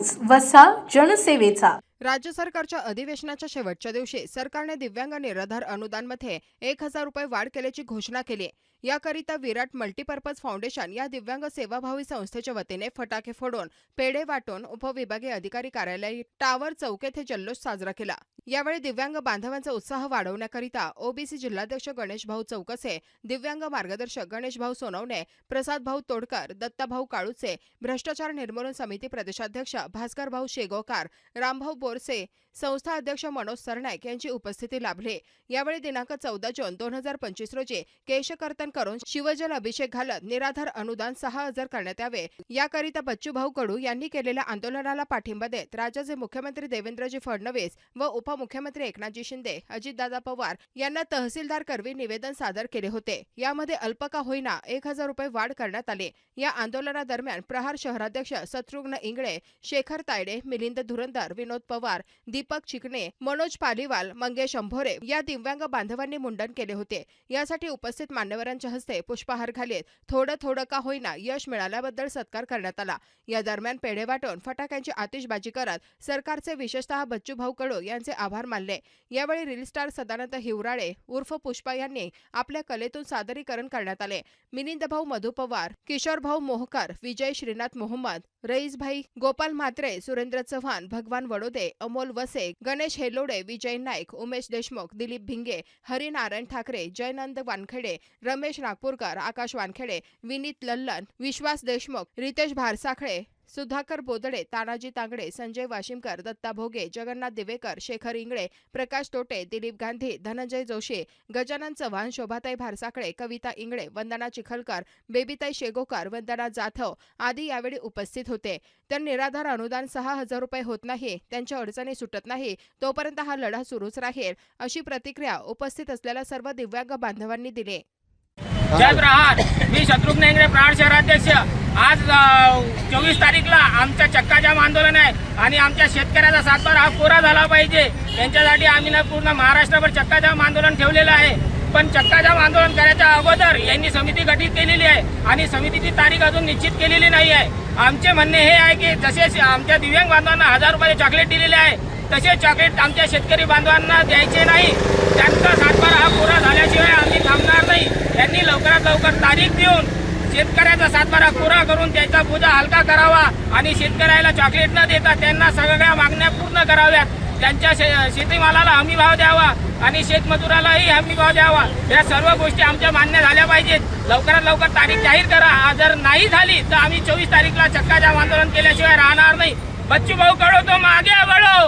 News वसा जनसेवेचा. राज्य सरकारच्या अधिवेशनाच्या शेवटच्या दिवशी सरकारने दिव्यांग निराधार अनुदानमध्ये एक हजार रुपये वाढ केल्याची घोषणा केली. याकरिता विराट मल्टीपर्पज फाउंडेशन या दिव्यांग सेवाभावी संस्थेच्या वतीने फटाके फोडून पेढे वाटून उपविभागीय अधिकारी कार्यालय टावर चौक येथे जल्लोष साजरा केला. यावेळी दिव्यांग बांधवांचा उत्साह वाढवण्याकरिता ओबीसी जिल्हाध्यक्ष गणेश भाऊ चौकसे दिव्यांग मार्गदर्शक गणेश भाऊ सोनवणे प्रसाद भाऊ तोडकर दत्ताभाऊ काळुचे भ्रष्टाचार निर्मूलन समिती प्रदेशाध्यक्ष भास्कर भाऊ शेगोकार रामभाऊ बोरसे संस्था अध्यक्ष मनोज सरनाईक यांची उपस्थिती लाभली. यावेळी दिनांक चौदा जून दोन हजार पंचवीस रोजी केशकर्तन करून शिवजल अभिषेक घालत निराधार अनुदान सहा हजार करण्यात यावे. याकरिता बच्चूभाऊ कडू यांनी केलेल्या आंदोलनाला पाठिंबा देत राज्याचे मुख्यमंत्री देवेंद्रजी फडणवीस व उप उपमुख्यमंत्री एकनाथजी शिंदे अजितदादा पवार यांना तहसीलदार करवी निवेदन सादर केले होते. यामध्ये अल्प का होईना एक हजार रुपये वाढ करण्यात आली. या आंदोलनादरम्यान प्रहार शहराध्यक्ष शत्रुघ्न इंगळे शेखर तायडे मिलिंद धुरंदर विनोद पवार दीपक चिकणे मनोज पालीवाल मंगेश अंभोरे या दिव्यांग बांधवांनी मुंडन केले होते. यासाठी उपस्थित मान्यवरांच्या हस्ते पुष्पहार घालीत थोडं थोडं का होईना यश मिळाल्याबद्दल सत्कार करण्यात आला. या दरम्यान पेढे वाटून फटाक्यांची आतिषबाजी करत सरकारचे विशेषतः बच्चू भाऊ कडू यांचे आभार मानले. यावेळी रील स्टार सदानंद हिवराळे उर्फ पुष्पा यांनी आपल्या कलेतून सादरीकरण करण्यात आले. मिलिंद भाऊ मधु पवार किशोर भाऊ मोहकर विजय श्रीनाथ मोहम्मद रईसभाई गोपाल म्हात्रे सुरेंद्र चव्हाण भगवान वडोदे अमोल वसे गणेश हेलोडे विजय नाईक उमेश देशमुख दिलीप भिंगे हरिनारायण ठाकरे जयनंद वानखेडे रमेश नागपूरकर आकाश वानखेडे विनीत लल्लन विश्वास देशमुख रितेश भारसाखळे सुधाकर बोदडे तानाजी तांगडे संजय वाशिमकर दत्ता भोगे जगन्नाथ दिवेकर शेखर इंगळे प्रकाश टोटे दिलीप गांधी धनंजय जोशी गजानन चव्हाण शोभाताई भारसाकळे कविता इंगळे वंदना चिखलकर बेबीताई शेगोकर वंदना जाधव आदी यावेळी उपस्थित होते. तर निराधार अनुदान सहा हजार रुपये होत नाही त्यांच्या अडचणी सुटत नाही तोपर्यंत हा लढा सुरूच राहील अशी प्रतिक्रिया उपस्थित असलेल्या सर्व दिव्यांग बांधवांनी दिली. जय प्रहार मी शत्रुघ्न इंगळे प्रहार शहराध्यक्ष. आज चोवीस तारीखला आमचं चक्काजाम आंदोलन आहे आणि आमच्या शेतकऱ्याचा सातबार हा पुरा झाला पाहिजे. त्यांच्यासाठी आम्ही ना पूर्ण महाराष्ट्रभर चक्काजाम आंदोलन ठेवलेलं आहे. पण चक्काजाम आंदोलन करायच्या अगोदर यांनी समिती गठीत केलेली आहे आणि समितीची तारीख अजून निश्चित केलेली नाही आहे. आमचे म्हणणे हे आहे की जसे आमच्या दिव्यांग बांधवांना हजार रुपये चॉकलेट दिलेले आहे तसे चॉकलेट आमच्या शेतकरी बांधवांना द्यायचे नाही. त्यांचा सातबारा हा पुरा झाल्याशिवाय आम्ही थांबणार नाही त्यांनी लवकरात लवकर तारीख देऊन शेतकऱ्याचा सातबारा पुरा करून त्याचा पूजा हलका करावा आणि शेतकऱ्याला चॉकलेट न देता त्यांना सगळ्या मागण्या पूर्ण कराव्यात. त्यांच्या शे शेतीमालाला हमी भाव द्यावा आणि शेतमजुरालाही हमी भाव द्यावा. या सर्व गोष्टी आमच्या मान्य झाल्या पाहिजेत. लवकरात लवकर तारीख जाहीर करा. जर नाही झाली तर आम्ही चोवीस तारीखला चक्काजाम आंदोलन केल्याशिवाय राहणार नाही. बच्चू भाऊ कळवतो मागे वळो.